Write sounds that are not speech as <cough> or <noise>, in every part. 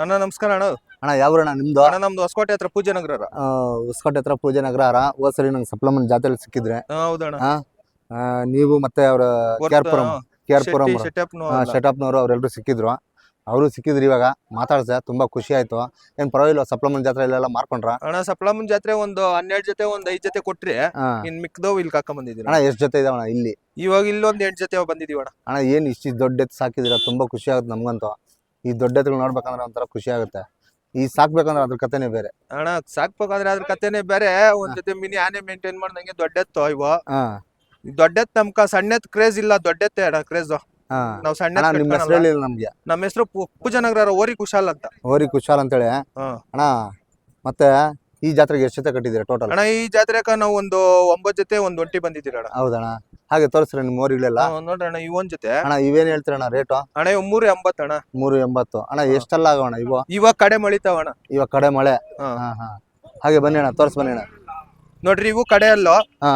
ಅಣ್ಣ ನಮಸ್ಕಾರ ಅಣ್ಣ. ಅಣ್ಣ ಯಾವ ಅಣ್ಣ ನಿಮ್ದು? ಅಣ್ಣ ನಮ್ದು ಹೊಸಕೋಟೆ ಹತ್ರ ಪೂಜೆ ನಗರ ಆ, ಹೊಸಕೋಟೆ ಹತ್ರ ಪೂಜೆ ನಗರ ಹೋದ್ ಸರಿ ನಂಗೆ ಸಪ್ಲಮೆಂಟ್ ಜಾತ್ರೆಲಿ ಸಿಕ್ಕಿದ್ರೆ. ಹೌದಣ್ಣ? ಆ, ನೀವು ಮತ್ತೆ ಅವ್ರ ಕೇರ್ಪುರಂ ಕೇರ್ಪುರಂ ಪುರಂ ಶೆಟಪ್ನವರು ಅವರೆಲ್ಲರೂ ಸಿಕ್ಕಿದ್ರು. ಅವರು ಸಿಕ್ಕಿದ್ರು ಇವಾಗ. ಮಾತಾಡ್ಸೆ ತುಂಬಾ ಖುಷಿ ಆಯ್ತು. ಏನ್ ಪರವಾಗಿಲ್ಲ ಸಪ್ಲಮೆಂಟ್ ಜಾತ್ರೆ ಇಲ್ಲೆಲ್ಲ ಮಾರ್ಕೊಂಡ್ರ? ಅಣ್ಣ ಸಪ್ಲಮನ್ ಜಾತ್ರೆ ಒಂದು ಹನ್ನೆರಡು ಜೊತೆ ಒಂದ್ ಐದ್ ಜೊತೆ ಕೊಟ್ರಿ. ಇನ್ ಮಿಕ್ದವ್ ಇಲ್ಲಿ ಕಾಕೊಂಡ್ ಬಂದಿದ್ದೀರ ಅಣ್ಣ ಎಷ್ಟ್ ಜೊತೆ ಇದಾವಣ್ಣ ಇಲ್ಲಿ? ಇವಾಗ ಇಲ್ಲೊಂದ್ ಎಂಟ್ ಜೊತೆ ಬಂದಿದೀವಿ ಅಣ್ಣ ಅಣ್ಣ ಏನ್ ಇಷ್ಟು ದೊಡ್ಡ ಎತ್ತು ಸಾಕಿದಿರ? ತುಂಬಾ ಖುಷಿ ಆಗುತ್ತೆ ನಮ್ಗಂತೂ. ಈ ದೊಡ್ಡ ಎತ್ತುಗಳು ನೋಡ್ಬೇಕಂದ್ರೆ ಒಂಥರ ಖುಷಿ ಆಗುತ್ತೆ. ಈ ಸಾಕ್ಬೇಕಂದ್ರೆ ಅದ್ರ ಕಥೆನೇ ಬೇರೆ. ಅಣ್ಣ ಸಾಕ್ಬೇಕಾದ್ರೆ ಅದ್ರ ಕಥೆನೇ ಬೇರೆ. ಒಂದ್ ಜೊತೆ ಮಿನಿ ಆನೆ ಮೇಂಟೈನ್ ಮಾಡ್ದಂಗೆ ದೊಡ್ಡೆತ್ತು ಇವ? ಹಾ. ದೊಡ್ಡೆತ್ ನಮ್ಕ ಸಣ್ಣೆತ್ ಕ್ರೇಜ್ ಇಲ್ಲ ದೊಡ್ಡೆತ್ತೆ ಅಣ್ಣ ಕ್ರೇಜ್ ಹಾ. ನಾವ್ ಸಣ್ಣ ಅಣ್ಣ ನಿಮ್ಮ ಹೆಸರು ಹೇಳಿಲ್ಲ ನಮ್ಗೆ. ನಮ್ಮ ಹೆಸರು ಪೂಜಾ ನಗರ ಓರಿ ಕುಶಾಲ್ ಅಂತ. ಓರಿ ಕುಶಾಲ್ ಅಂತೇಳಿ. ಹಾ. ಅಣ್ಣ ಮತ್ತೆ ಈ ಜಾತ್ರೆಗೆ ಎಷ್ಟು ಜೊತೆ ಕಟ್ಟಿದ್ದೀರಾ ಟೋಟಲ್ ಅಣ್ಣ ಈ ಜಾತ್ರೆಕ ನಾವು ಒಂದು ಒಂಬತ್ ಜೊತೆ ಒಂದು ಒಂಟಿ ಬಂದಿದ್ದೀರ ಅಣ್ಣ. ಹೌದಣ್ಣ. ಹಾಗೆ ತೋರಿಸ್ರಿ ನಿಮ್ಮ ಓರಿಗಳೆಲ್ಲ ನೋಡ್ರಣ್ಣ ನೋಡ್ರಿ ಅಣ್ಣ ಈ ಒಂದ್ ಜೊತೆ. ಅಣ್ಣ ಇವೇನ್ ಹೇಳ್ತೀರಣ್ಣ ರೇಟು ಅಣ್ಣ ಇವ್ ಮೂರು ಎಂಬತ್ತು ಅಣ್ಣ. ಮೂರು ಎಂಬತ್ತು. ಅಣ್ಣ ಎಷ್ಟೆಲ್ಲ ಆಗೋಣ ಇವು? ಇವಾಗ ಕಡೆ ಮಳಿತಾವ ಅಣ್ಣ. ಇವಾಗ ಕಡೆ ಮಳೆ. ಹಾ. ಹಾ ಹಾ. ಹಾಗೆ ಬನ್ನಿ ಅಣ್ಣ ತೋರ್ಸ್ ಬನ್ನಿ ಅಣ್ಣ. ನೋಡ್ರಿ ಇವು ಕಡೆ ಅಲ್ಲೋ? ಹಾ.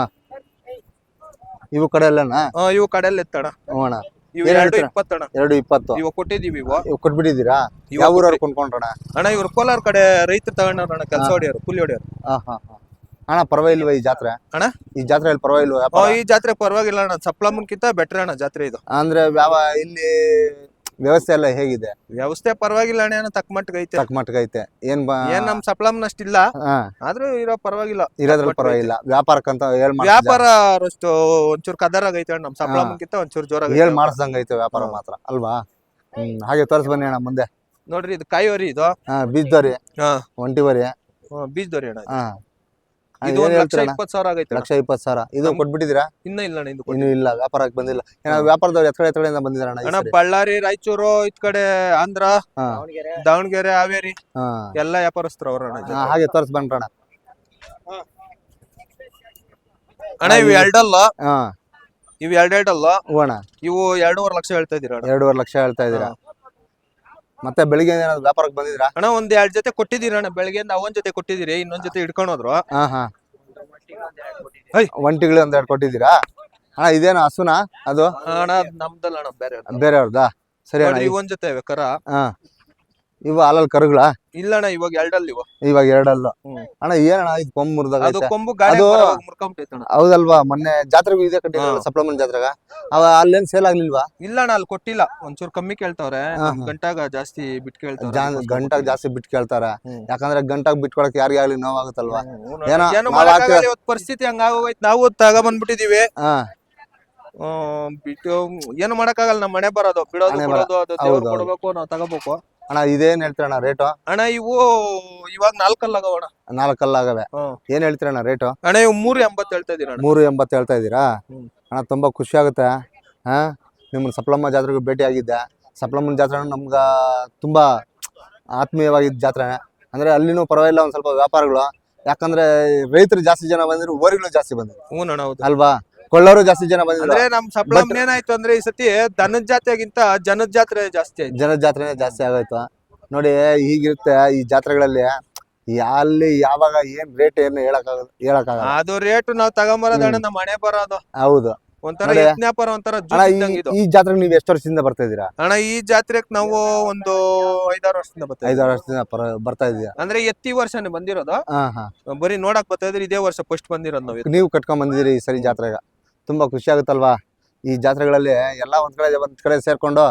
ಇವು ಕಡೆ ಅಲ್ಲಣ್ಣ ಇವು ಕಡೆ ಅಲ್ಲಿ ಎತ್ತಣ ಹ್ಞೂ ಅಣ್ಣ. ಇವು ಎರಡು ಹೇಳ್ತೀರಾ? ಇಪ್ಪತ್ತಣ ಎರಡು ಇಪ್ಪತ್ತು. ಇವಾಗ ಕೊಟ್ಟಿದೀವಿ ಇವು. ಕೊಟ್ಬಿಟ್ಟಿದ್ದೀರಾ? ಯಾವ ಊರವ್ರು ಕೊಂಡ್ಕೊಂಡ್ರಣ ಅಣ್ಣ ಇವ್ರು ಕೋಲಾರ ಕಡೆ ರೈತರು ತಗೊಂಡವ್ರಣ್ಣ ಕೆಲಸ ಹೊಡಿಯೋರು ಕೂಲಿ ಹೊಡಿಯೋರು. ಹಾ ಹಾ ಹಾ. ಅಣ್ಣ ಪರವಾಗಿಲ್ವಾ ಈ ಜಾತ್ರೆ? ಅಣ್ಣ? ಈ ಜಾತ್ರೆಯಲ್ಲಿ ಪರವಾಗಿಲ್ವಾ ಈ ಜಾತ್ರೆ ಪರವಾಗಿಲ್ಲ ಅಣ್ಣ. ಸಪ್ಲಮ್ಮನ್ಕಿಂತ ಬೆಟರ್ ಅಣ್ಣ ಜಾತ್ರೆ ಇದು. ಅಂದ್ರೆ ವ್ಯಾವ ಇಲ್ಲಿ ವ್ಯವಸ್ಥೆ ಎಲ್ಲ ಹೇಗಿದೆ? ವ್ಯವಸ್ಥೆ ಪರವಾಗಿಲ್ಲ ಅಣ್ಣ ಏನೋ ತಕ್ಕ ಮಟ್ಟಿಗೆ ಐತೆ. ತಕ್ಕ ಐತೆ. ಏನ್ ಬಾ ಏನ್ ನಮ್ ಸಪ್ಲಮನ್ ಅಷ್ಟಿಲ್ಲ ಹಾ. ಆದ್ರೂ ಇರೋ ಪರವಾಗಿಲ್ಲ. ಇರೋದ್ರಲ್ಲಿ ಪರವಾಗಿಲ್ಲ. ವ್ಯಾಪಾರಕ್ಕಂತ ಹೇಳ್ ಮಾಡ್ಸ್- ವ್ಯಾಪಾರ ಅಷ್ಟು ಒಂಚೂರು ಕದರಾಗ ಐತೆ ಅಣ್ಣ ನಮ್ ಸಪ್ಲಮ್ಗಿಂತ ಒಂಚೂರು ಜೋರಾಗ ಹೇಳ್ ಮಾಡಿಸ್ದಂಗ ಐತೆ ವ್ಯಾಪಾರ ಮಾತ್ರ ಅಲ್ವಾ? ಹ್ಮ್ ಹಾಗೆ ತೋರಿಸ್ ಬನ್ನಿ ಅಣ್ಣ ಮುಂದೆ. ನೋಡ್ರಿ ಇದು ಕಾಯೋರಿ ಇದು. ಹಾ ಬೀಜದವ್ರಿ ಹಾ. ಒಂಟಿವರಿ ಬೀಜ್ ಬೀಜದವ್ರಿ ಅಣ್ಣ ಇದು. ಹಾ. ಇದು ಏನ್ ಲಕ್ಷ ಹೇಳ್ತೀರಣ್ಣ? ಇಪ್ಪತ್ತು ಸಾವಿರ ಆಗೈತೆ ಲಕ್ಷ ಇಪ್ಪತ್ತು ಸಾವಿರ. ಇದು ನಮ್- ಕೊಟ್ಬಿಟ್ಟಿದ್ದೀರಾ? ಇನ್ನ ಇಲ್ಲ ಅಣ್ಣ ಇದು ಇನ್ನು ಇಲ್ಲ ವ್ಯಾಪಾರಕ್ಕೆ ಬಂದಿಲ್ಲ. ಏನೋ ವ್ಯಾಪಾರದವ್ರು ಎತ್ಕಡೆ ಎತ್ಕಡೆಯಿಂದ ಬಂದಿದ್ದಾರಣ್ಣ ಈ ಅಣ್ಣ ಸರಿ? ಬಳ್ಳಾರಿ ರಾಯಚೂರು ಇತ್ ಕಡೆ ಆಂಧ್ರ ಹಾ. ದಾವಣಗೆರೆ. ಹಾವೇರಿ ಎಲ್ಲಾ ಎಲ್ಲ ವ್ಯಾಪಾರಸ್ಥರು ಅವ್ರ ಅಣ್ಣ ಹಾ, ಹಾಗೆ ತರ್ಸ್ ಬಂದ್ರಣ ಅಣ್ಣ ಇವು ಎರಡಲ್ಲ? ಹಾ. ಇವು ಎರಡೆರಡಲ್ಲ ಅಣ್ಣ ಇವು ಎರಡೂವರೆ ಲಕ್ಷ ಹೇಳ್ತಾ ಇದೀರ ಅಣ್ಣ? ಎರಡೂವರೆ ಲಕ್ಷ ಹೇಳ್ತಾ ಇದ್ದೀರಾ. ಮತ್ತೆ ಬೆಳಿಗ್ಗೆ ಏನಾದ್ರು ವ್ಯಾಪಾರಕ್ಕೆ ಬಂದಿದ್ರಾ? ಅಣ್ಣ ಒಂದ್ ಎರಡ್ ಜೊತೆ ಕೊಟ್ಟಿದ್ದೀರ ಅಣ್ಣ. ಬೆಳಗ್ಗೆಯಿಂದ ಅವನ್ ಜೊತೆ ಕೊಟ್ಟಿದ್ದೀರಿ ಇನ್ನೊಂದ್ ಜೊತೆ ಹಿಡ್ಕೊಂಡು ಹೋದ್ರು ಹಾ. ಹಾ. ಎರಡ್ ಒಂಟಿಗಳು ಒಂದೆರಡು ಕೊಟ್ಟಿದ್ದೀರಾ? ಅಣ್ಣ ಇದೇನು ಹಸುನಾ ಅದು? ಅಣ್ಣ ಅದ್ ನಮ್ದಲ್ಲ ಅಣ್ಣ ಬೇರೆ ಬೇರೆಯವ್ರದಾ? ಸರಿ ಅಣ್ಣ ಒಂದ್ ಜೊತೆ ಬೇಕಾರ ಹಾ. ಇವು ಹಾಲಲ್ಲಿ ಕರುಗಳ? ಇಲ್ಲ ಅಣ್ಣ ಇವಾಗ ಎರಡಲ್ಲಿ ಇವ. ಇವಾಗ ಎರಡಲ್ಲ. ಅಣ್ಣ ಏನಣ್ಣ ಇದು ಕೊಂಬ್ ಮುರಿದಾಗ ಅದು ಕೊಂಬು ಅದು- ಹೌದಲ್ವಾ ಮೊನ್ನೆ ಜಾತ್ರೆಗೂ ಇದೆ ಕಟ್ಟಿ ಹಾ. ಸಪ್ಲಮೆಂಟ್ ಜಾತ್ರೆಗ? ಅವ ಅಲ್ಲೇನ್ ಸೇಲ್ ಆಗ್ಲಿಲ್ವಾ? ಇಲ್ಲ ಅಣ್ಣ ಅಲ್ಲಿ ಕೊಟ್ಟಿಲ್ಲ. ಒಂಚೂರು ಕಮ್ಮಿ ಕೇಳ್ತಾವ್ರೆ. ಗಂಟಾಗ ಜಾಸ್ತಿ ಬಿಟ್ ಕೇಳ್ತಾವ್ರೆ. ಗಂಟಾಗ ಜಾಸ್ತಿ ಬಿಟ್ ಕೇಳ್ತಾರ. ಯಾಕಂದ್ರೆ ಗಂಟಾಗ ಬಿಟ್ಕೊಳಕ್ ಯಾರಿಗಾಗ್ಲಿ ಆಗ್ಲಿ ನೋವಾಗುತ್ತಲ್ವಾ? ಏನೋ ಪರಿಸ್ಥಿತಿ ಹಂಗಾಗೋಯ್ತು ನಾವು ತಗ ಬಂದ್ಬಿಟ್ಟಿದೀವಿ. ಬಿಟ್ಟು ಏನು ಮಾಡಕ್ಕಾಗಲ್ಲ. ನಮ್ಮ ಮನೆ ಬರೋದು. ಬಿಡೋದು ಕೊಡೋದು ಅದು. ಕೊಡ್ಬೇಕು ನಾವು ತಗೋಬೇಕು. ಅಣ್ಣ ಇದೇನ್ ಹೇಳ್ತೀರಣ್ಣ ರೇಟು ಅಣ್ಣ ಇವು ಇವಾಗ ನಾಲ್ಕಲ್ಲಾಗವಣ ನಾಲ್ಕಲ್ಲಾಗವೆ. ಏನ್ ಹೇಳ್ತೀರಣ್ಣ ರೇಟು ಅಣ್ಣ ಇವು ಮೂರು ಎಂಬತ್ತು ಹೇಳ್ತಾ ಇದೀರ ಮೂರು ಎಂಬತ್ತು ಹೇಳ್ತಾ ಇದ್ದೀರಾ ಅಣ್ಣ ತುಂಬಾ ಖುಷಿ ಆಗುತ್ತೆ. ಹಾ? ನಿಮ್ಮನ್ನ ಸಪ್ಲಮ್ಮ ಜಾತ್ರೆಗೂ ಭೇಟಿ ಆಗಿದ್ದೆ ಸಪ್ಲಮ್ಮನ ಜಾತ್ರೆ ನಮ್ಗ ತುಂಬಾ ಆತ್ಮೀಯವಾಗಿದ್ದ ಜಾತ್ರೆ. ಅಂದ್ರೆ ಅಲ್ಲಿನೂ ಪರವಾಗಿಲ್ಲ ಒಂದ್ ಸ್ವಲ್ಪ ವ್ಯಾಪಾರಗಳು. ಯಾಕಂದ್ರೆ ರೈತರು ಜಾಸ್ತಿ ಜನ ಬಂದಿದ್ರು ಓರಿಗಳು ಜಾಸ್ತಿ ಬಂದಿದ್ರು. ಹ್ಞೂ ಅಣ್ಣ ಹೌದು. ಅಲ್ವಾ? ಕೊಳ್ಳೋರು ಜಾಸ್ತಿ ಜನ ಬಂದ್ರೆ ಅಂದ್ರೆ ನಮ್ ಸಪ್ಲಮ್ ಏನಾಯ್ತು ಅಂದ್ರೆ ಈ ಸತಿ ದನದ ಜಾತ್ರೆಗಿಂತ ಜನದ ಜಾತ್ರೆ ಜಾಸ್ತಿ ಆಯ್ತು. ಜನ ಜಾತ್ರೆನೇ ಜಾಸ್ತಿ ಆಗೋಯ್ತು. ನೋಡಿ ಹೀಗಿರುತ್ತೆ ಈ ಜಾತ್ರೆಗಳಲ್ಲಿ. ಅಲ್ಲಿ ಯಾವಾಗ ಏನ್ ರೇಟ್ ಏನು ಹೇಳಕ್ಕಾಗಲ್ಲ ಹೇಳಕ್ಕಾಗಲ್ಲ. ಅದು ರೇಟ್ ನಾವ್ ತಗೊಂಬರೋದ ಅಣ್ಣ ನಮ್ಮ ಮನೆ ಬರೋದು. ಹೌದು. ಒಂಥರ ನೋಡಿ. ಯಜ್ಞಾಪರ ಒಂಥರ ಅಣ್ಣ ಜ್ಯೂಸ್ ಈ ಜಾತ್ರೆ ನೀವ್ ಈ ಜಾತ್ರೆಗೆ ನೀವು ಎಷ್ಟು ವರ್ಷದಿಂದ ಬರ್ತಾ ಇದ್ದೀರಾ? ಅಣ್ಣ ಈ ಜಾತ್ರೆಗ್ ನಾವು ಒಂದು ಐದಾರು ವರ್ಷದಿಂದ ಬರ್ತೀವಿ ಐದಾರು ವರ್ಷದಿಂದ ಪರ- ಬರ್ತಾ ಇದೀರಾ ಅಂದ್ರೆ ಎತ್ತಿ ವರ್ಷನೇ ಬಂದಿರೋದು. ಹಾ ಹಾ. ಬರೀ ನೋಡಕ್ ಬರ್ತಾ ಇದ್ರೆ ಇದೇ ವರ್ಷ ಫಸ್ಟ್ ಬಂದಿರೋದು ನಾವು ನೀವು ಕಟ್ಕೊಂಡ್ ಬಂದಿದ್ದೀರಿ ಈ ಸರಿ ಜಾತ್ರೆಗ? ತುಂಬಾ ಖುಷಿ ಆಗುತ್ತಲ್ವಾ? ಈ ಜಾತ್ರೆಗಳಲ್ಲಿ ಎಲ್ಲ ಒಂದು ಕಡೆ ಒಂದು ಕಡೆ ಸೇರ್ಕೊಂಡು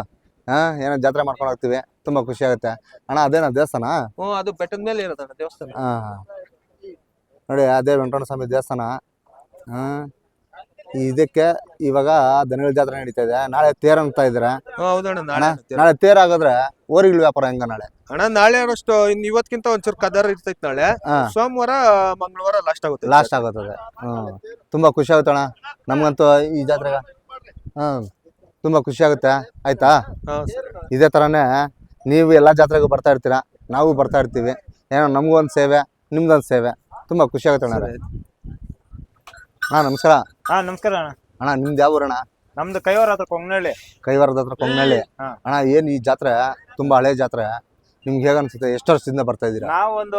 ಹಾ ಏನೋ ಜಾತ್ರೆ ಮಾಡ್ಕೊಂಡು ಹೋಗ್ತೀವಿ. ತುಂಬಾ ಖುಷಿ ಆಗುತ್ತೆ. ಅಣ್ಣ ಅದೇನ ದೇವಸ್ಥಾನ? ಹ್ಞೂ ಅದು ಬೆಟ್ಟದ ಮೇಲೆ ಇರುತ್ತೆ ದೇವಸ್ಥಾನ. ಹಾ. ನೋಡಿ ಅದೇ ವೆಂಕಟರಮಣ ಸ್ವಾಮಿ ದೇವಸ್ಥಾನ. ಹಾ ಇದಕ್ಕೆ ಇವಾಗ ದನಗಳ ಜಾತ್ರೆ ನಡೀತಾ ಇದೆ. ನಾಳೆ ತೇರ್ ಅಂತ ಇದ್ರೆ ಹೌದಣ್ಣ ನಾಳೆ ನಾಳೆ ತೇರ್ ಆಗೋದ್ರೆ ಓರಿಗಳ ವ್ಯಾಪಾರ ಹೆಂಗ ನಾಳೆ? ಅಣ್ಣ ನಾಳೆ ಅಷ್ಟು ಇನ್ ಇವತ್ಕಿಂತ ಒಂಚೂರು ಕದರ್ ಇರ್ತೈತೆ ನಾಳೆ. ಹಾ. ಸೋಮವಾರ ಮಂಗಳವಾರ ಲಾಸ್ಟ್ ಆಗುತ್ತೆ. ಲಾಸ್ಟ್ ಆಗುತ್ತದೆ. ಹ್ಮ್ ತುಂಬಾ ಖುಷಿ ಆಗುತ್ತೆ ಅಣ್ಣ. ನಮ್ಗಂತೂ ಈ ಜಾತ್ರೆಗ ಹ್ಮ್ ತುಂಬಾ ಖುಷಿ ಆಗುತ್ತೆ. ಆಯ್ತಾ? ಹಾ. ಇದೇ ಥರನೇ ನೀವು ಎಲ್ಲ ಜಾತ್ರೆಗೂ ಬರ್ತಾ ಇರ್ತೀರಾ? ನಾವು ಬರ್ತಾ ಇರ್ತೀವಿ. ಏನೋ ನಮಗೊಂದು ಸೇವೆ ನಿಮ್ದೊಂದು ಸೇವೆ. ತುಂಬ ಖುಷಿ ಆಗುತ್ತೆ ಅಣ್ಣ ಹಾ ಹಾಂ ನಮಸ್ಕಾರ. ಹಾ ನಮಸ್ಕಾರ ಅಣ್ಣ. ಅಣ್ಣ ನಿಮ್ದು ಯಾವ ಊರಣ್ಣ? ನಮ್ದು ಕೈವಾರ ಹತ್ರ ಕೊಂಗ್ನಳ್ಳಿ. ಕೈವಾರದ ಹತ್ರ ಕೊಂಗನಹಳ್ಳಿ ಹಾ. ಅಣ್ಣ ಏನು ಈ ಜಾತ್ರೆ? ತುಂಬ ಹಳೆ ಜಾತ್ರೆ. ನಿಮ್ಗೆ ಹೇಗನ್ಸುತ್ತೆ ಎಷ್ಟು ವರ್ಷದಿಂದ ಬರ್ತಾ ಇದ್ದೀರಾ? ನಾವು ಒಂದು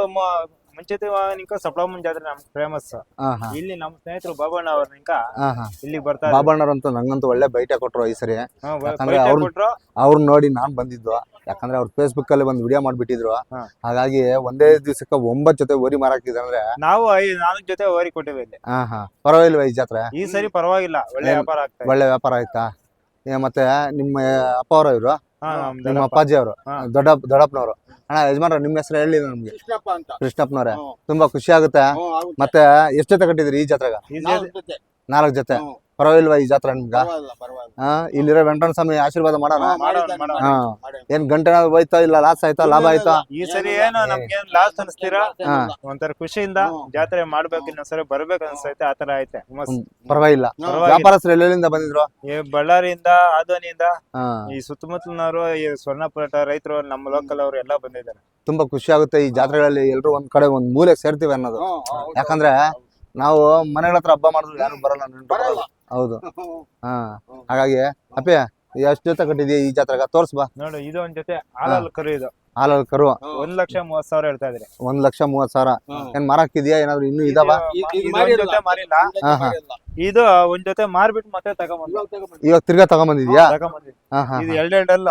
ಮ- ಮುಂಚಿತ ನಿಂಕ ಸಪ್ಲಮ್ಮನ್ ಜಾತ್ರೆ ನಮ್ ಫೇಮಸ್ ಹಾ. ಹಾ ಇಲ್ಲಿ ನಮ್ಮ ಸ್ನೇಹಿತರು ಬಾಬಣ್ಣ ಅವ್ರ ನಿಂಕ ಹಾ. ಹಾ ಬಾಬಣ್ಣ ಬರ್ತಾರೆ ಬಾಬಣ್ಣರಂತೂ ನಂಗಂತೂ ಒಳ್ಳೆ ಬೈಟೆ ಕೊಟ್ರು ಈ ಸರಿ. ಹಾ, ಬ- ಯಾಕಂದ್ರೆ ಬೈಟೆ ಅವ್ರು- ಕೊಟ್ರು. ಅವ್ರನ್ನ ನೋಡಿ ನಾನ್ ಬಂದಿದ್ದು. ಯಾಕಂದ್ರೆ ಅವ್ರ ಫೇಸ್ಬುಕ್ ಅಲ್ಲಿ ಒಂದು ವಿಡಿಯೋ ಮಾಡ್ಬಿಟ್ಟಿದ್ರು. ಹಾ. ಹಾಗಾಗಿ ಒಂದೇ ದಿವಸಕ್ಕೆ ಒಂಬತ್ ಜೊತೆ ಓರಿ ಮಾರಾಕಿದ್ರೆ ಅಂದ್ರೆ ನಾವು ಐದ್ ನಾಲ್ಕು ಜೊತೆ ಓರಿ ಕೊಟ್ಟಿವಿ ಇಲ್ಲಿ. ಹಾ ಹಾ. ಪರವಾಗಿಲ್ವಾ ಈ ಜಾತ್ರೆ. ಈ ಸರಿ ಪರವಾಗಿಲ್ಲ. ಒಳ್ಳೆ ಏನ್- ವ್ಯಾಪಾರ ಆಗ್ತಾ ಇದೆ. ಒಳ್ಳೆ ವ್ಯಾಪಾರ ಆಯ್ತಾ? ಏ, ಮತ್ತೆ ನಿಮ್ಮ ಅಪ್ಪ ಅವರ ಇವರು? ನಿಮ್ಮ. ಅಪ್ಪಾಜಿ ಅವರು. ದೊಡ್ಡ ದೊಡ್ಡಪ್ಪನವರು. ಅಣ್ಣ ಯಜಮಾನ್ರ ನಿಮ್ಮ ಹೆಸರು ಹೇಳಿ ನಮ್ಗೆ. ಕೃಷ್ಣಪ್ಪ ಅಂತ. ಕೃಷ್ಣಪ್ಪನವ್ರೆ. ತುಂಬಾ ಖುಷಿ ಆಗುತ್ತೆ. ಮತ್ತೆ ಎಷ್ಟು ಜೊತೆ ಕಟ್ಟಿದ್ರಿ ಈ ಜಾತ್ರೆಗ? ನಾಲ್ಕು ಜೊತೆ- ಪರವಾಗಿಲ್ವಾ ಈ ಜಾತ್ರೆ ನಿಮ್ಗ. ಹಾ ಇಲ್ಲಿರೋ ವೆಂಕಟರಮಣ ಸ್ವಾಮಿ ಆಶೀರ್ವಾದ ಮಾಡೋಣ? ಹಾ ಏನ್ ಗಂಟೆ ಹೋಯ್ತಾ ಇಲ್ಲ ಲಾಸ್ ಆಯ್ತಾ ಲಾಭ ಆಯ್ತಾ? ಈ ಸರಿ ಏನು ನಮ್ಗೇನ್ ಲಾಸ್ ಅನಿಸ್ತೀರಾ? ಹಾ. ಒಂಥರ ಖುಷಿಯಿಂದ. ಜಾತ್ರೆ ಮಾಡ್ಬೇಕು ಇನ್ನೊಂದ್ಸರಿ ಬರ್ಬೇಕು ಅನ್ಸೈತೆ ಆತರ ಐತೆ. ಪರವಾಗಿಲ್ಲ. ವ್ಯಾಪಾರಸ್ಥರು ಎಲ್ಲೆಲ್ಲಿಂದ ಬಂದಿದ್ರು? ಈ ಬಳ್ಳಾರಿಯಿಂದ ಆದೋನಿಯಿಂದ ಈ ಸುತ್ತಮುತ್ತಲಿನವರು ಈ ಸ್ವರ್ಣಪುರ ರೈತರು ನಮ್ಮ ಲೋಕಲ್ ಅವರು ಎಲ್ಲ ಬಂದಿದ್ದಾರೆ. ತುಂಬಾ ಖುಷಿ ಆಗುತ್ತೆ ಈ ಜಾತ್ರೆಗಳಲ್ಲಿ ಎಲ್ರು ಒಂದ್ ಕಡೆ ಒಂದ್ ಮೂಲೆ ಸೇರ್ತೀವಿ ಅನ್ನೋದು. ಯಾಕಂದ್ರೆ ನಾವು ಮನೆಗಳ ಹತ್ರ ಹಬ್ಬ ಮಾಡಿದ್ರು ಯಾರು ಬರಲ್ಲ ನೆಂಟು ಬರಲ್ಲ. ಹೌದು. <laughs> ಹಾ. ಹಾಗಾಗಿ ಅಪ್ಪೆ ಎಷ್ಟು ಜೊತೆ ಕಟ್ಟಿದ್ಯಾ ಈ ಜಾತ್ರೆಗ? ತೋರ್ಸ್ ಬಾ. ನೋಡು ಇದು ಒಂದ್ ಜೊತೆ ಹಾಲಲ್ ಕರು ಇದು. ಹಾಲಲ್ ಕರು. ಒಂದ್ ಲಕ್ಷ ಮೂವತ್ ಸಾವಿರ ಹೇಳ್ತಾ ಇದ್ರಿ. ಒಂದ್ ಲಕ್ಷ ಮೂವತ್ ಸಾವಿರ. ಏನ್ ಮಾರಾಕಿದ್ಯಾ ಏನಾದ್ರು ಇನ್ನೂ ಇದಾವ? ಇದು- ಇದು ಇದು ಒಂದ್ ಜೊತೆ ಮಾರಿಲ್ಲ. ಇದು ಹಾ, ಹಾ. ಇದು ಒಂದ್ ಜೊತೆ ಮಾರ್ಬಿಟ್ಟು ಮತ್ತೆ ತಗೊಂಡ್ ಇವಾಗ ತಗೊಂಬಂದು. ಇವಾಗ ತಿರ್ಗಾ ತಗೊಂಬಂದಿದ್ಯಾ? ಇದು ಎರಡೆರಡಲ್ಲ.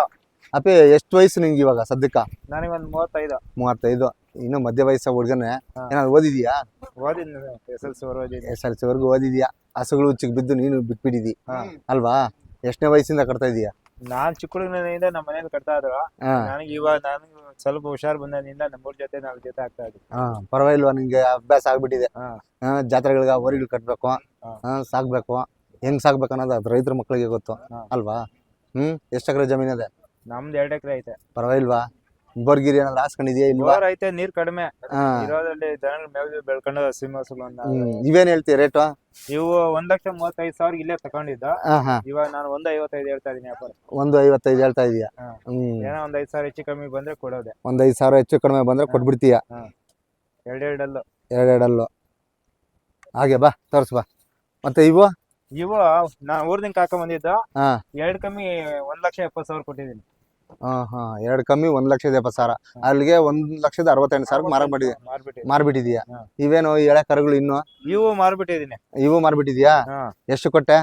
ಅಪ್ಪೆ ಎಷ್ಟು ವಯಸ್ಸು ನಿಂಗೆ ಇವಾಗ ಸದ್ಯಕ್ಕ? ನನಗೆ ಒಂದ್ ಮೂವತ್ತೈದು. ಮೂವತ್ತೈದು. ಇನ್ನು ಮಧ್ಯ ವಯಸ್ಸ ಹುಡ್ಗನೆ. ಏನಾದ್ರು ಓದಿದ್ಯಾ? ಓದಿದ್ ಎಸ್ ಎಲ್ ಸಿ ಓದಿದ್ದೀನಿ ಎಸ್ ಎಲ್ ವರ್ಗು ಓದಿದ್ಯಾ? ಹಸುಗಳು ಹುಚ್ಚಿಗೆ ಬಿದ್ದು ನೀನು ಬಿಟ್ಬಿಟ್ಟಿದಿ. ಅಲ್ವಾ? ಎಷ್ಟನೇ ವಯಸ್ಸಿಂದ ಕಟ್ತಾ ಇದೀಯಾ ನಾನ್ ಚಿಕ್ಕ ಹುಡುಗನಿಂದ ನಮ್ಮ ಮನೇಲಿ ಕಟ್ತಾ ಇದ್ರು. ಹಾ. ನನಗೆ ಇವಾಗ ನಾನು ಸ್ವಲ್ಪ ಹುಷಾರ್ ಬಂದಿಂದ ನಮ್ಮೂರ್ ಜೊತೆ ನಾಲ್ಕು ಜೊತೆ ಆಗ್ತಾ ಇದ್ವಿ. ಹಾ ಪರವಾಗಿಲ್ವಾ ನಿಂಗೆ ಅಭ್ಯಾಸ ಆಗ್ಬಿಟ್ಟಿದೆ. ಹಾ. ಜಾತ್ರೆಗಳಿಗೆ ವರಿಗಳು ಕಟ್ಬೇಕು. ಸಾಕ್ಬೇಕು. ಹೆಂಗ್ ಸಾಕ್ಬೇಕು ಅನ್ನೋದು ಅದು ರೈತರ ಮಕ್ಕಳಿಗೆ ಗೊತ್ತು. ಹಾ. ಅಲ್ವಾ? ಹ್ಮ್ ಎಷ್ಟು ಎಕರೆ ಜಮೀನಿದೆ ನಮ್ದು ಎರಡು ಎಕರೆ ಐತೆ. ಪರವಾಗಿಲ್ವಾ? ಬೋರ್ಗಿರಿ ಏನಾದ್ರು ಹಾಸ್ಕೊಂಡಿದ್ಯಾ ಇಲ್ವಾ? ಐತೆ ನೀರ್ ಕಡಿಮೆ. ಹಾ. ಇರೋದ್ರಲ್ಲಿ ದನ ಮೇವು ಬೆಳ್ಕೊಂಡು ಹಸಿ ಮೊಸರು ಹ್ಮ್. ಇವೇನ್ ಹೇಳ್ತೀಯ ರೇಟು ಇವು ಒಂದ್ ಲಕ್ಷ ಮೂವತ್ತೈದು ಸಾವಿರ ಇಲ್ಲೇ ತಗೊಂಡಿದ್ದ. ಹಾ ಹಾ. ಇವಾಗ ನಾನು ಒಂದ್ ಐವತ್ತೈದು ಹೇಳ್ತಾ ಇದೀನಿ ವ್ಯಾಪಾರ ಒಂದು ಐವತ್ತೈದು ಹೇಳ್ತಾ ಇದೀಯಾ? ಹಾ. ಹ್ಮ್. ಏನೋ ಒಂದ್ ಐದ್ ಸಾವಿರ ಹೆಚ್ಚು ಕಮ್ಮಿ ಬಂದ್ರೆ ಕೊಡೋದೆ. ಒಂದ್ ಐದ್ ಸಾವಿರ ಹೆಚ್ಚು ಕಡಿಮೆ ಬಂದ್ರೆ. ಕೊಟ್ಬಿಡ್ತೀಯ? ಎರಡೆರಡಲ್ಲು. ಎರಡೆರಡಲ್ಲು. ಹಾಗೆ ಬಾ ತೋರ್ಸ್ ಬಾ. ಮತ್ತೆ ಇವು? ಇವು ನಾ ಊರ್ದಿಂದ ಕಾಕೊಂಡ್ ಬಂದಿದ್ದ. ಹಾ. ಎರಡ್ ಕಮ್ಮಿ ಒಂದ್ ಲಕ್ಷ ಎಪ್ಪತ್ ಸಾವಿರ ಕೊಟ್ಟಿದ್ದೀನಿ. ಹಾ ಹಾ. ಎರಡು ಕಮ್ಮಿ ಒಂದ್ ಲಕ್ಷದ ಎಪ್ಪತ್ತು ಸಾವಿರ. ಅಲ್ಲಿಗೆ ಒಂದ್ ಲಕ್ಷದ ಅರವತ್ತೆಂಟು ಸಾವಿರ ಮಾಡಿದ್ಯಾ? ಮಾರ್ಬಿಟ್ಟಿದ್ದೀನಿ ಮಾರ್ಬಿಟ್ಟಿದ್ಯಾ? ಹಾ. ಇವೇನು ಈ ಎಳೆ ಕರುಗಳು ಇನ್ನು? ಇವು ಮಾರ್ಬಿಟ್ಟಿದೀನಿ ಇವು ಮಾರ್ಬಿಟ್ಟಿದ್ಯಾ? ಹಾ. ಎಷ್ಟು ಕೊಟ್ಟೆ?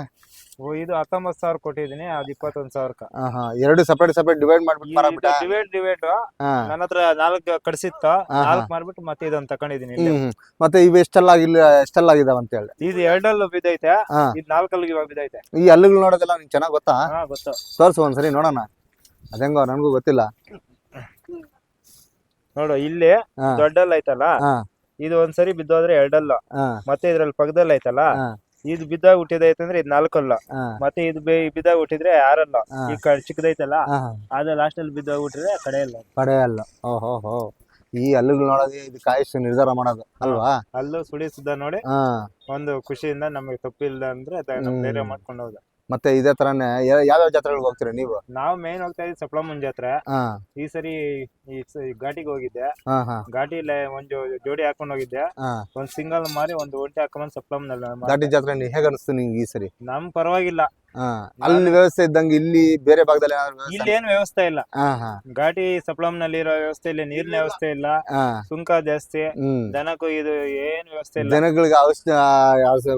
ಓ, ಇದು ಹತ್ತೊಂಬತ್ ಸಾವಿರ ಕೊಟ್ಟಿದೀನಿ ಅದ್ ಇಪ್ಪತ್ತೊಂದ್ ಸಾವಿರಕ್ಕ. ಹಾ ಹಾ. ಎರಡು ಸಪರೇಟ್ ಸಪರೇಟ್ ಡಿವೈಡ್ ಮಾಡ್ಬಿಟ್ಟು ಮಾರಾಬಿಟ್ಟ ಡಿವೈಡ್ ಡಿವೈಡ್ ಹಾ. ನನ್ನ ಹತ್ರ ನಾಲ್ಕು ಕಡ್ಸಿತ್ತ ಹಾ. ನಾಲ್ಕು ಮಾರ್ಬಿಟ್ಟು ಮತ್ತೆ ಇದೊಂದ್ ತಕೊಂಡಿದೀನಿ ಇಲ್ಲಿ. ಹ್ಮ್ ಹ್ಮ್. ಮತ್ತೆ ಇವು ಎಷ್ಟೆಲ್ಲ ಆಗಿಲ್ಲ ಎಷ್ಟೆಲ್ಲ ಆಗಿದಾವ ಅಂತ ಹೇಳಿ. ಇದು ಎರಡಲ್ಲೂ ಬಿದ್ದೈತೆ. ಹಾ. ಇದು ನಾಲ್ಕಲ್ಲಿ ಇವಾಗ ಬಿದ್ದೈತೆ. ಈ ಹಲ್ಲುಗಳು ನೋಡೋದಿಲ್ಲ ನಿಂಗೆ ಚೆನ್ನಾಗ್ ಗೊತ್ತಾ? ಹಾ ಗೊತ್ತು. ತೋರ್ಸು ಒಂದ್ಸರಿ ನೋಡೋಣ. ಅದಂಗೋ ನನಗೂ ಗೊತ್ತಿಲ್ಲ. ನೋಡು ಇಲ್ಲಿ ಹಾ. ದೊಡ್ಡಲ್ಲ ಐತಲ್ಲ ಹಾ. ಇದು ಒಂದ್ಸರಿ ಬಿದ್ದೋದ್ರೆ ಎರಡಲ್ಲ. ಹಾ. ಮತ್ತೆ ಇದ್ರಲ್ಲಿ ಪಕ್ಕದಲ್ಲಿ ಐತಲ್ಲ ಹಾ. ಇದು ಬಿದ್ದಾಗ ಹುಟ್ಟಿದೈತಂದ್ರೆ ಇದು ನಾಲ್ಕಲ್ಲ. ಹಾ. ಮತ್ತೆ ಇದು ಬಿ- ಬಿದ್ದಾಗ ಹುಟ್ಟಿದ್ರೆ ಆರಲ್ಲ. ಹಾ. ಈ ಕಡೆ ಚಿಕ್ಕದೈತಲ್ಲ? ಹಾ. ಅದು ಲಾಸ್ಟ್ ಅಲ್ಲಿ ಬಿದ್ದಾಗ ಹುಟ್ಟಿದ್ರೆ ಕಡೆ ಇಲ್ಲ ಕಡೆ ಅಲ್ಲ. ಓಹೋ ಹೋ. ಈ ಹಲ್ಲುಗಳು ನೋಡೋದೇ ಇದು ಕಾಯಿಸ್ ನಿರ್ಧಾರ ಮಾಡೋದು. ಅಲ್ವಾ? ಅಲ್ಲೂ ಸುಳಿ ಸುದ್ದ ನೋಡಿ ಹಾ. ಒಂದು ಖುಷಿಯಿಂದ ನಮಗೆ ತಪ್ಪಿಲ್ಲ ಅಂದ್ರೆ ಅದ ನಮ್ ಹ್ಮ್. ಧೈರ್ಯ ಮಾಡ್ಕೊಂಡು ಹೋದ ಮತ್ತೆ ಇದೇ ತರನೇ ಯಾವ ಯಾವ್ಯಾವ ಜಾತ್ರೆಗಳಿಗೆ ಹೋಗ್ತೀರಾ ನೀವು? ನಾವು ಮೇನ್ ಹೋಗ್ತಾ ಇದ್ದೀವಿ ಸಪ್ಲಮ್ಮನ್ ಜಾತ್ರೆ. ಹಾ. ಈ ಸರಿ ಈ ಸ- ಘಾಟಿಗೆ ಹೋಗಿದ್ದೆ. ಹಾ ಹಾ. ಘಾಟಿಲೆ ಒಂದು ಜೋಡಿ ಹಾಕೊಂಡ್ ಹೋಗಿದ್ದೆ. ಹಾ. ಒಂದ್ ಸಿಂಗಲ್ ಮಾರಿ ಒಂದು ಒಂಟಿ ಹಾಕೊಂಡ್ ಸಪ್ಲಮ್ ಘಾಟಿ ಜಾತ್ರೆ ನೀ ಹೇಗ ಅನಿಸ್ತು ನಿಂಗೆ ಈ ಸರಿ? ನಮ್ ಪರವಾಗಿಲ್ಲ. ಅಲ್ಲಿ ವ್ಯವಸ್ಥೆ ಇದ್ದಂಗೆ ಇಲ್ಲಿ ಬೇರೆ ಭಾಗದಲ್ಲಿ ಏನಾದ್ರು ವ್ಯವಸ್ಥೆ ಇಲ್ಲಿ ಏನ್ ವ್ಯವಸ್ಥೆ ಇಲ್ಲ. ಹಾ ಹಾ. ಘಾಟಿ ಸಪ್ಲಮ್ನಲ್ಲಿ ಇರೋ ವ್ಯವಸ್ಥೆ ಇಲ್ಲ ನೀರಿನ ವ್ಯವಸ್ಥೆ ಇಲ್ಲ. ಹಾ. ಸುಂಕ ಜಾಸ್ತಿ. ಹ್ಮ್. ದನಕ್ಕೂ ಇದು ಏನ್ ವ್ಯವಸ್ಥೆ ಇಲ್ಲ. ಜನಗಳಿಗೆ ಔಷಧ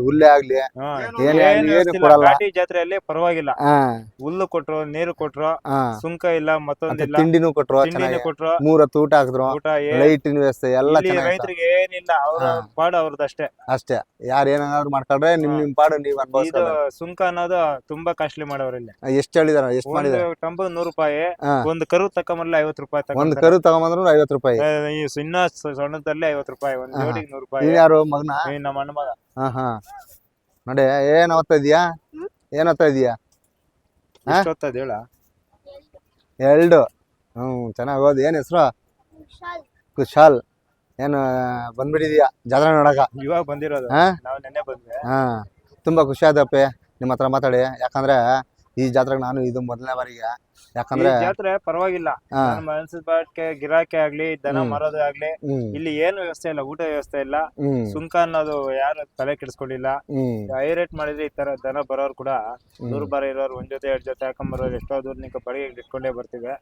ಹುಲ್ಲೆ ಆಗ್ಲಿ ಹಾ, ಏನ್- ಏನ್ ಏನು ವ್ಯವಸ್ಥೆ ಇಲ್ಲ. ಕೊಡಲ್ಲ. ಘಾಟಿ ಜಾತ್ರೆಯಲ್ಲಿ ಪರವಾಗಿಲ್ಲ. ಹಾ. ಹುಲ್ಲು ಕೊಟ್ರು ನೀರು ಕೊಟ್ರು ಹಾ. ಸುಂಕ ಇಲ್ಲ ಮತ್ತೆ ಮತ್ತೊಂದಿಲ್ಲ ತಿಂಡಿನೂ ಕೊಟ್ರು ತಿಂಡಿನ ಚೆನ್ನಾಗಿ. ಕೊಟ್ರು. ಮೂರ್ ಹೊತ್ತು ಊಟ ಹಾಕಿದ್ರು. ಊಟ ಏನ್ ಲೈಟಿನ ವ್ಯವಸ್ಥೆ ಎಲ್ಲ ಇಲ್ಲಿ ಚೆನ್ನಾಗಿ ರೈತರಿಗೆ ಏನಿಲ್ಲ ಅವ್ರ ಹಾ. ಪಾಡು ಅವ್ರದ್ದು ಅಷ್ಟೇ. ಯಾರು ಏನಾದ್ರು ಮಾಡ್ಕೊಂಡ್ರೆ ನಿಮ್ ನಿಮ್ ಪಾಡು ನೀವ್ ಇದು ಸುಂಕ ಅನ್ನೋದು ತುಂಬಾ ಕಾಸ್ಟ್ಲಿ ಮಾಡೋರು ಇಲ್ಲಿ ಎಷ್ಟ್ ಹೇಳಿದಾರ ಎಷ್ಟು ಒಂದು ಮಾಡಿದಾರೆ? ಟಂಬ ನೂರು ರೂಪಾಯಿ ಹಾ. ಒಂದು ಕರು ತಕೊಂಬಲ್ಲ ಐವತ್ತು ರೂಪಾಯಿ ಒಂದ್ ಕರು ತಗೊಂಬಂದ್ರು ಐವತ್ ರೂಪಾಯಿ. ಈ ಇನ್ನ ಸ- ಸಣ್ಣದಲ್ಲಿ ಐವತ್ತು ರೂಪಾಯಿ ಒಂದ್ ಹಾ. ಜೋಡಿಗೆ ನೂರು ರೂಪಾಯಿ. ನೀನ್ ಯಾರು ಮಗನ? ಈ ನಮ್ಮ ಅಣ್ಣ ಮಗ. ಹಾ ಹಾ. ನೋಡಿ ಏನ್ ಓದ್ತಾ ಇದೀಯಾ? ಏನ್ ಓದ್ತಾ ಇದೀಯಾ? ಹಾ? ಎಷ್ಟು ಹೊತ್ತದ ಹೇಳ? ಎರಡು. ಹ್ಮ್ ಚೆನ್ನಾಗ್ ಓದಿ. ಏನ್ ಹೆಸರು? ಕುಶಾಲ್. ಏನು ಬಂದ್ಬಿಟ್ಟಿದ್ಯಾ? ಜಾತ್ರೆ ನೋಡಕ? ಇವಾಗ ಬಂದಿರೋದು. ಹಾ? ನಾವು ನೆನ್ನೆ ಬಂದ್ವಿ. ಹಾ. ತುಂಬಾ ಖುಷಿ ಆದಪ್ಪೆ. ನಿಮ್ಮ ಹತ್ರ ಮಾತಾಡಿ. ಯಾಕಂದ್ರೆ ಈ ಜಾತ್ರೆಗೆ ನಾನು ಇದು ಮೊದಲನೇ ಬಾರಿಗೆ ಯಾಕಂದ್ರೆ ಜಾತ್ರೆ ಪರವಾಗಿಲ್ಲ. ಬಾಟ್ಕೆ ಗಿರಾಕಿ ಆಗ್ಲಿ ದನ ಮರದ ಆಗ್ಲಿ ಇಲ್ಲಿ ಏನು ವ್ಯವಸ್ಥೆ ಇಲ್ಲ ಊಟ ವ್ಯವಸ್ಥೆ ಇಲ್ಲ. ಸುಂಕ ಅನ್ನೋದು ಯಾರು ತಲೆ ಕೆಡಿಸ್ಕೊಂಡಿಲ್ಲ ಹೈರೇಟ್ ಹೈ ರೇಟ್ ಮಾಡಿದ್ರೆ ಈ ತರ ದನ ಬರೋರು ಕೂಡ. ದೂರ ಬರ ಇರೋರು ಒಂದ್ ಜೊತೆ ಎರಡ್ ಜೊತೆ ಹಾಕೊಂಡ್ ಬರೋರು ಎಷ್ಟೋ ದೂರ ನಿಂಕ ಬಡಿಗೆ ಇಟ್ಕೊಂಡೇ ಬರ್ತೀವಿ.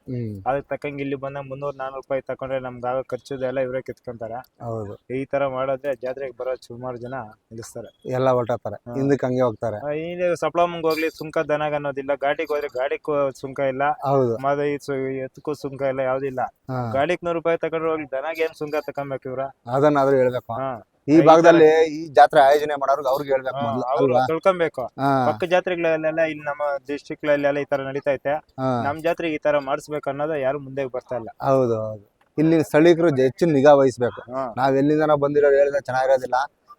ಅದಕ್ ಅದಕ್ಕೆ ತಕ್ಕಂಗೆ ಇಲ್ಲಿ ಬಂದ ಮುನ್ನೂರ್ ನಾನೂರು ರೂಪಾಯಿ ತಕೊಂಡ್ರೆ ನಮ್ಗೆ ಆಗೋ ಖರ್ಚುದೆಲ್ಲ ಇವರೇ ಕಿತ್ಕೊಂತಾರೆ. ಹೌದು. ಈ ತರ ಮಾಡೋದ್ರೆ ಜಾತ್ರೆಗೆ ಬರೋ ಸುಮಾರು ಜನ ನಿಲ್ಲಿಸ್ತಾರೆ. ಎಲ್ಲ ಹೊರಟಾತಾರೆ ಹಿಂದಕ್ಕೆ ಹಂಗೆ ಹೋಗ್ತಾರೆ. ಈ ಇಲ್ಲಿ ಹೋಗ್ಲಿ ಸುಂಕ ದನಗ ಅನ್ನೋದಿಲ್ಲ ಗಾಡಿಗೆ ಹೋದ್ರೆ ಗಾಡಿ ಸುಂಕ ಇಲ್ಲ. ಹೌದು. ಮತ್ತೆ ಈ ಸು- ಎತ್ತಕ್ಕೂ ಸುಂಕ ಇಲ್ಲ. ಯಾವ್ದಿಲ್ಲ ಹಾ. ಗಾಡಿಗೆ ನೂರು ರೂಪಾಯಿ ತಗೊಂಡ್ರೆ ಹೋಗಿ ದನಗೇನ್ ಏನ್ ಸುಂಕ ತಕೊಂಬೇಕು ಇವ್ರ. ಅದನ್ನಾದ್ರೂ ಹೇಳ್ಬೇಕು. ಹಾ. ಈ ಭಾಗದಲ್ಲಿ ಈ ಜಾತ್ರೆ ಆಯೋಜನೆ ಮಾಡೋರ್ಗೆ ಅವ್ರಿಗೆ ಹೇಳ್ಬೇಕು ಮೊದ್ಲು ಅವ್ರು ಅಲ್ವಾ? ತಿಳ್ಕೊಬೇಕು. ಹಾ. ಪಕ್ಕ ಜಾತ್ರೆಗಳಲ್ಲೆಲ್ಲ ಇಲ್ಲಿ ನಮ್ಮ ಡಿಸ್ಟ್ರಿಕ್ಟ್ ಗಳಲ್ಲೆಲ್ಲ ಈ ತರ ನಡೀತೈತೆ. ಹಾ. ನಮ್ ಜಾತ್ರೆಗೆ ಈ ತರ ಮಾಡಿಸ್ಬೇಕು ಅನ್ನೋದು ಯಾರು ಮುಂದೆ ಬರ್ತಾ ಇಲ್ಲ. ಹೌದು ಹೌದು. ಇಲ್ಲಿ ಸ್ಥಳೀಕರು ಹೆಚ್ಚು ನಿಗಾ ವಹಿಸ್ಬೇಕು. ಹಾ. ನಾವ್ ಎಲ್ಲಿಂದ ಬಂದಿರೋ ಹೇಳಿದ್ರೆ ಚೆನ್ನಾಗಿರೋದಿಲ್ಲ.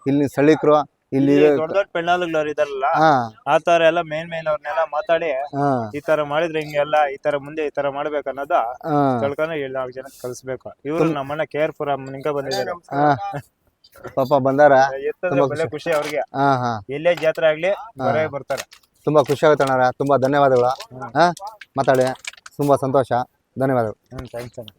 ಇಲ್ಲಿ ಸ್ಥಳೀಕರು ಇಲ್ಲಿ ದೊಡ್ಡ ದೊಡ್ಡ ಪೆಣ್ಣಾಳುಗಳು ಇದಾರಲ್ಲ ಆ ತರ ಎಲ್ಲ ಮೇನ್ ಮೇನ್ ಅವ್ರನ್ನೆಲ್ಲ ಮಾತಾಡಿ ಈ ತರ ಮಾಡಿದ್ರೆ ಹಿಂಗೆಲ್ಲ ಈ ತರ ಮುಂದೆ ಈ ತರ ಮಾಡ್ಬೇಕು ಅನ್ನೋದ ಕಳ್ಕೊಂಡು ತಿಳ್ಕೊಂಡು ಏಳ್ ನಾಲ್ಕು ಜನ ಕಲಿಸ್ಬೇಕು. ಇವ್ರು ನಮ್ಮನ್ನ ಕೇರ್ ಪುರ ನಿಂಕ ಬಂದಿದ್ದಾರೆ. ಪಾಪ ಬಂದಾರ. ಎತ್ತಂದ್ರೆ ತುಂಬಾ ಖುಷಿ. ಅವ್ರಿಗೆ. ಎಲ್ಲೇ ಜಾತ್ರೆ ಆಗ್ಲಿ ಬರೇ ಬರ್ತಾರೆ. ತುಂಬಾ ಖುಷಿ ಆಗುತ್ತೆ ಅಣ್ಣ ತುಂಬಾ ಧನ್ಯವಾದಗಳು. ಮಾತಾಡಿ. ತುಂಬಾ ಸಂತೋಷ. ಧನ್ಯವಾದಗಳು. ಹ್ಮ್ ಥ್ಯಾಂಕ್ಸ್ ಅಣ್ಣ.